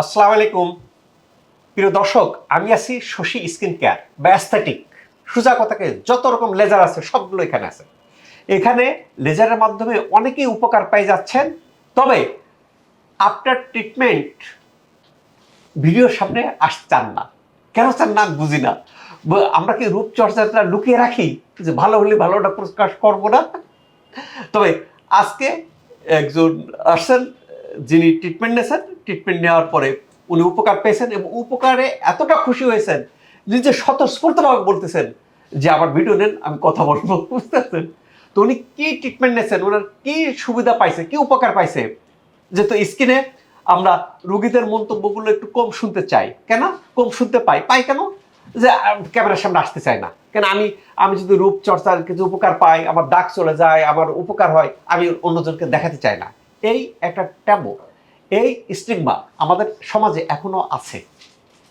আসসালামু আলাইকুম। প্রিয় দর্শক, আমি আছি শশী স্কিন কেয়ার বা অ্যাস্থেটিক সোজা কথাকে যত রকম লেজার আছে, সবগুলো এখানে আছে। এখানে লেজারের মাধ্যমে অনেকেই উপকার পাই যাচ্ছেন। তবে আফটার ট্রিটমেন্ট ভিডিওর সামনে আস চান না। কেন চান না? বুঝি না। আমরা কি রূপচর্চাটা লুকিয়ে রাখি? যে ভালো হলে ভালোটা প্রকাশ করব না? তবে আজকে একজন আসছেন যিনি ট্রিটমেন্ট নিয়েছেন ট্রিটমেন্ট নেওয়ার পরে উনি উপকার পেয়েছেন এবং উপকারে এতটা খুশি হয়েছেন নিজে স্বতঃস্ফূর্তভাবে বলতেছেন যে, আমার ভিডিও নেন, আমি কথা বলব বুঝতে পারছেন তো উনি কি ট্রিটমেন্ট নিয়েছেন ওনার কি সুবিধা পাইছে, কি উপকার পাইছে? যেহেতু স্কিনে আমরা রুগীদের মন্তব্যগুলো একটু কম শুনতে চাই। কেন? কম শুনতে পাই। পাই কেন? যে ক্যামেরার সামনে আসতে চাই না। কেন? আমি আমি যদি রূপ চর্চার কিছু উপকার পাই, আমার দাগ চলে যায়, আমার উপকার হয়, আমি অন্যজনকে দেখাতে চাই না। এই একটা ট্যাবু এই স্টিগমা আমাদের সমাজে এখনও আছে।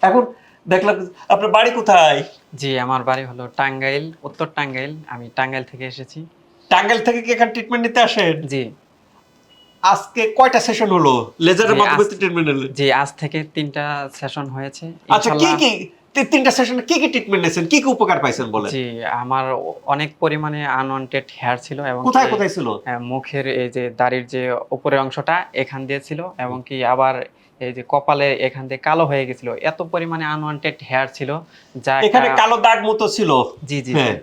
এখন দেখলাম আপনার বাড়ি কোথায়? জি আমার বাড়ি হলো টাঙ্গাইল উত্তর টাঙ্গাইল। আমি টাঙ্গাইল থেকে এসেছি। টাঙ্গাইল থেকে কি এখানে ট্রিটমেন্ট নিতে আসেন? জি। আজকে কয়টা সেশন হলো? লেজারের মাধ্যমে ট্রিটমেন্ট নিলেন? জি আজ থেকে তিনটা সেশন হয়েছে। আচ্ছা কি কি তিনটা সেশনে কি কি ট্রিটমেন্ট নিয়েছেন? কি কি উপকার পাইছেন বলেন? জি আমার অনেক পরিমাণে আনওয়ান্টেড হেয়ার ছিল এবং কোথায় কোথায় ছিল? মুখের এই যে দাড়ির যে উপরের অংশটা এখান দিয়ে ছিল এবং কি আবার এই যে কপালে এখান দিয়ে কালো হয়ে গেছিল। এত পরিমাণে আনওয়ান্টেড হেয়ার ছিল যা এখানে কালো দাগ মতো ছিল। জি জি হ্যাঁ। জি।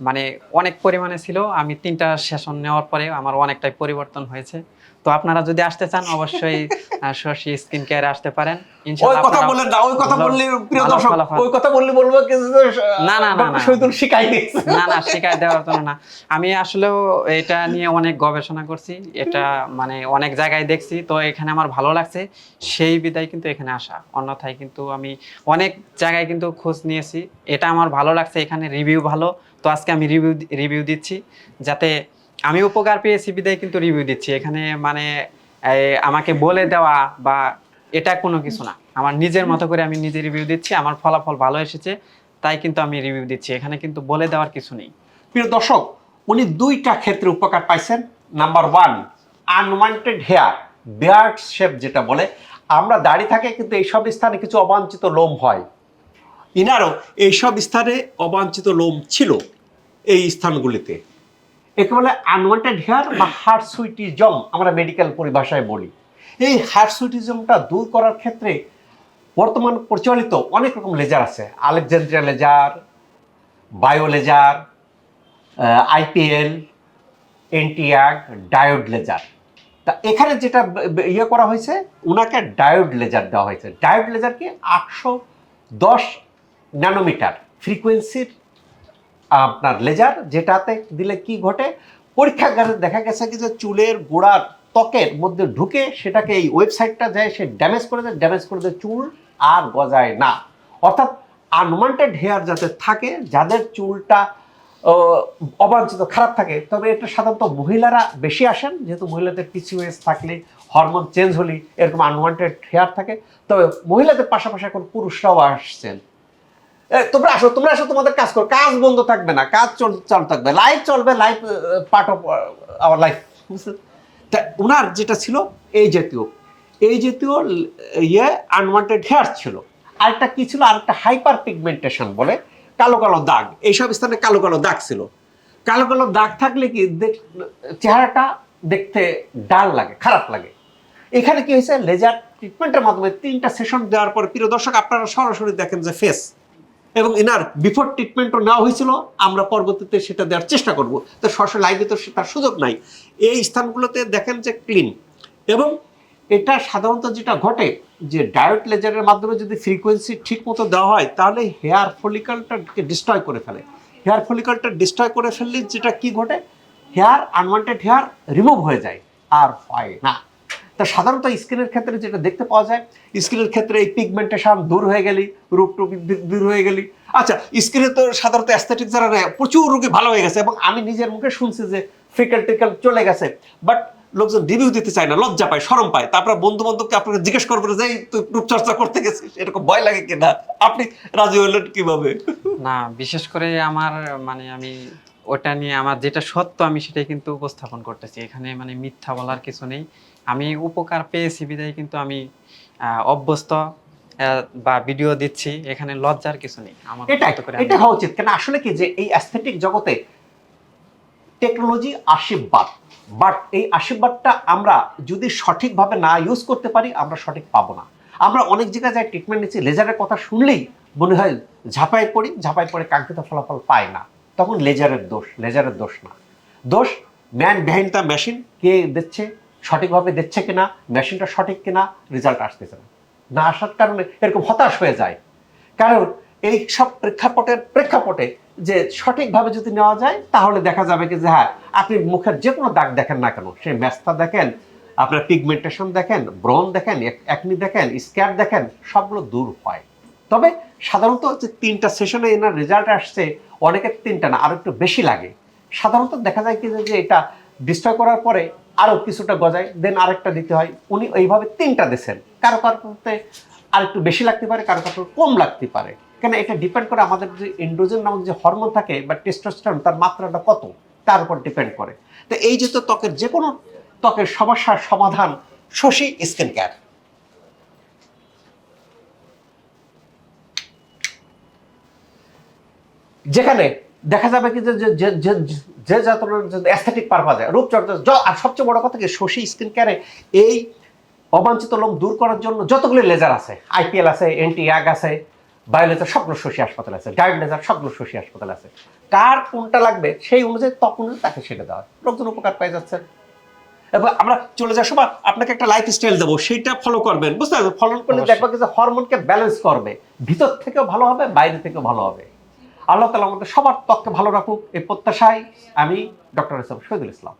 মানে অনেক পরিমাণে ছিল। আমি তিনটা সেশন নেওয়ার পরে আমার অনেকটাই পরিবর্তন হয়েছে। তো আপনারা যদি আসতে চান অবশ্যই শশী স্কিন কেয়ারে আসতে পারেন। ওই কথা বললেন না ওই কথা বললে প্রিয় দর্শক ওই কথা বললে বলব না, না, না, শিখাই দিয়েছে। না না শিকায় দেওয়ার জন্য না। আমি আসলেও এটা নিয়ে অনেক গবেষণা করছি এটা মানে অনেক জায়গায় দেখছি তো এখানে আমার ভালো লাগছে। সেই বিদায় কিন্তু এখানে আসা অন্যথায় কিন্তু আমি অনেক জায়গায় কিন্তু খোঁজ নিয়েছি। এটা আমার ভালো লাগছে এখানে রিভিউ ভালো। তো আজকে আমি রিভিউ রিভিউ দিচ্ছি যাতে আমি উপকার পেয়েছি, বিদায় কিন্তু রিভিউ দিচ্ছি। এখানে মানে আমাকে বলে দেওয়া বা এটা কোনো কিছু না। আমার নিজের মতো করে আমি নিজে রিভিউ দিচ্ছি, আমার ফলাফল ভালো এসেছে, তাই কিন্তু আমি রিভিউ দিচ্ছি। এখানে কিন্তু বলে দেওয়ার কিছু নেই। প্রিয় দর্শক, উনি দুইটা ক্ষেত্রে উপকার পাইছেন। Number one unwanted hair beard shape যেটা বলে। আমরা দাঁড়িয়ে থাকে কিন্তু এইসব স্থানে কিছু অবাঞ্ছিত লোম হয়। ইনারও এইসব স্থানে অবাঞ্ছিত লোম ছিল এই স্থানগুলিতে। একে বলে আনওয়ান্টেড হেয়ার বা হার্টসুইটিজম আমরা মেডিকেল পরিভাষায় বলি। এই হার্টসুইটিজমটা দূর করার ক্ষেত্রে বর্তমান প্রচলিত অনেক রকম লেজার আছে। Alexandria laser bio laser IPL এনটিয়াগ diode laser তা এখানে যেটা ইয়ে করা হয়েছে ওনাকে ডায়োড লেজার দেওয়া হয়েছে। ডায়োড লেজার কি আটশো দশ ন্যানোমিটার ফ্রিকোয়েন্সির আপনার লেজার যেটাতে দিলে কি ঘটে? পরীক্ষাগারে দেখা গেছে কি যে চুলের গোড়ার ত্বকের মধ্যে ঢুকে সেটাকে এই ওয়েবসাইটটা যায় সে ড্যামেজ করে দেয় ড্যামেজ করে দেয় চুল আর গজায় না। অর্থাৎ আনওয়ান্টেড হেয়ার যাতে থাকে, যাদের চুলটা অবাঞ্ছিত, খারাপ থাকে, তবে এটা সাধারণত মহিলারা বেশি আসেন। যেহেতু মহিলাদের পিসিওএস থাকলে হরমোন চেঞ্জ হলে এরকম আনওয়ান্টেড হেয়ার থাকে। তবে মহিলাদের পাশাপাশি এখন পুরুষরাও আসছেন। তোমরা আসো তোমরা আসো, তোমাদের কাজ করো। কাজ বন্ধ থাকবে না, কাজ চল- থাকবে। লাইফ চলবে life part of our life তা ওনার যেটা ছিল, এই জাতীয়। এই জাতীয় ইয়ে আনওয়ান্টেড হেয়ার ছিল। আরেকটা কি ছিল? আরেকটা হাইপার পিগমেন্টেশন বলে, কালো কালো দাগ। এইসব স্থানে কালো কালো দাগ ছিল। কালো কালো দাগ থাকলে কি চেহারাটা দেখতে ডাল লাগে, খারাপ লাগে। এখানে কি হয়েছে? লেজার ট্রিটমেন্টের মাধ্যমে তিনটা সেশন দেওয়ার পর, প্রিয় দর্শক, আপনারা সরাসরি দেখেন যে ফেস এবং এনার বিফোর ট্রিটমেন্টও নেওয়া হয়েছিল, আমরা পরবর্তীতে সেটা দেওয়ার চেষ্টা করব। তো সরাসরি লাইভে তো সে- তার সুযোগ নাই। এই স্থানগুলোতে দেখেন যে ক্লিন এবং এটা সাধারণত যেটা ঘটে, যে ডায়োড লেজারের মাধ্যমে যদি ফ্রিকোয়েন্সি ঠিক মতো দেওয়া হয়, তাহলে হেয়ার ফলিকলটাকে ডিস্ট্রয় করে ফেলে। হেয়ার ফলিকলটা ডিস্ট্রয় করে ফেললে যেটা কি ঘটে? হেয়ার আনওয়ান্টেড হেয়ার রিমুভ হয়ে যায়। আর হয় না। তা সাধারণত স্কিনের ক্ষেত্রে যেটা দেখতে পাওয়া যায় স্কিনের ক্ষেত্রে এই পিগমেন্টেশন দূর হয়ে গেলি রূপ টুপ দূর হয়ে গেলি। আচ্ছা স্কিনে তো সাধারণত অ্যাস্থেটিক যারা নেয় প্রচুর রোগী ভালো হয়ে গেছে এবং আমি নিজের মুখে শুনছি যে ফ্রিকেল টিকেল চলে গেছে। বাট লোকজন রিভিউ দিতে চায় না লজ্জা পায় শরম পায়। তারপর বন্ধু বান্ধবকে আপনাকে জিজ্ঞেস করবে যে "এই, তুই রূপচর্চা করতে গেছিস? এরকম ভয় লাগে কিনা? আপনি রাজি হলেন কীভাবে? না বিশেষ করে আমার মানে আমি ওটা নিয়ে আমার যেটা সত্য আমি সেটাই কিন্তু উপস্থাপন করতেছি। এখানে মানে মিথ্যা বলার কিছু নেই। আমি উপকার পেয়েছি বিদায় কিন্তু আমি অভ্যস্ত বা ভিডিও দিচ্ছি এখানে লজ্জার কিছু নেই। আমার এটা হওয়া উচিত। কেন আসলে কি যে এই অ্যাস্থেটিক জগতে টেকনোলজি আশীর্বাদ বাট এই আশীর্বাদটা আমরা যদি সঠিকভাবে না ইউজ করতে পারি আমরা সঠিক পাবো না। আমরা অনেক জায়গায় যাই ট্রিটমেন্ট নিচ্ছি লেজারের কথা শুনলেই মনে হয় ঝাঁপাই পড়ি ঝাঁপাই পড়ে কাঙ্ক্ষিত ফলাফল পাই না। তখন লেজারের দোষ লেজারের দোষ না। দোষ ম্যান বিহাইন্ড দ্য মেশিন কে দিচ্ছে? সঠিকভাবে দিচ্ছে কিনা, মেশিনটা সঠিক কিনা রেজাল্ট আসতেছে না। না আসার কারণে এরকম হতাশ হয়ে যায়। কারণ এই সব প্রেক্ষাপটের প্রেক্ষাপটে যে সঠিকভাবে যদি নেওয়া যায়, তাহলে দেখা যাবে কি যে হ্যাঁ আপনি মুখের যে কোনো দাগ দেখেন না কেন। সে ম্যাস্তা দেখেন, আপনার পিগমেন্টেশন দেখেন ব্রন দেখেন একনি দেখেন স্ক্যার দেখেন, সবগুলো দূর হয়। তবে সাধারণত যে তিনটা সেশনে এনার রেজাল্ট আসছে, অনেকের তিনটা না, আরও একটু বেশি লাগে। সাধারণত দেখা যায় কি যে এটা ডিস্ট্রয় করার পরে আরও কিছুটা গজায় দেন আরেকটা দিতে হয়। উনি এইভাবে তিনটা দিয়েছেন কারও কারোতে আর একটু বেশি লাগতে পারে, কারও কারও কম লাগতে পারে। কেন, এটা ডিপেন্ড করে আমাদের যে ইন্ড্রোজেন নামক যে হরমোন থাকে বা টেস্টোস্টেরন তার মাত্রাটা কত, তার উপর ডিপেন্ড করে। তো এই যে তো ত্বকের যে কোনো ত্বকের সমস্যার সমাধান, শশী স্কিন কেয়ার যেখানে দেখা যাবে কি যে যে- যে- যে- যে অ্যাস্থেটিক পারপাজে রূপচর্চা আর সবচেয়ে বড় কথা কি শশী স্কিন কেয়ারে এই অবাঞ্ছিত লোম দূর করার জন্য যতগুলি লেজার আছে আইপিএল আছে এনটি ইয়াগ আছে বায়োলেজার সবগুলো শশী হাসপাতাল আছে ডায়ড লেজার সবগুলো শশী হাসপাতাল আছে। কার কোনটা লাগবে সেই অনুযায়ী তখন তাকে সেটা দেওয়া লোকজন উপকার পাই যাচ্ছে। এবার আমরা চলে যাওয়ার সময় আপনাকে একটা লাইফ স্টাইল দেবো সেইটা ফলো করবেন বুঝতে পারবেন ফলো করলে অবশ্যই। দেখবা কি যে হরমোনকে ব্যালেন্স করবে। ভিতর থেকেও ভালো হবে বাইরে থেকেও ভালো হবে। আল্লাহ তালা আমাদের সবার ত্বককে ভালো রাখুক এই প্রত্যাশায় আমি ডক্টর ইসলাম শহীদুল ইসলাম।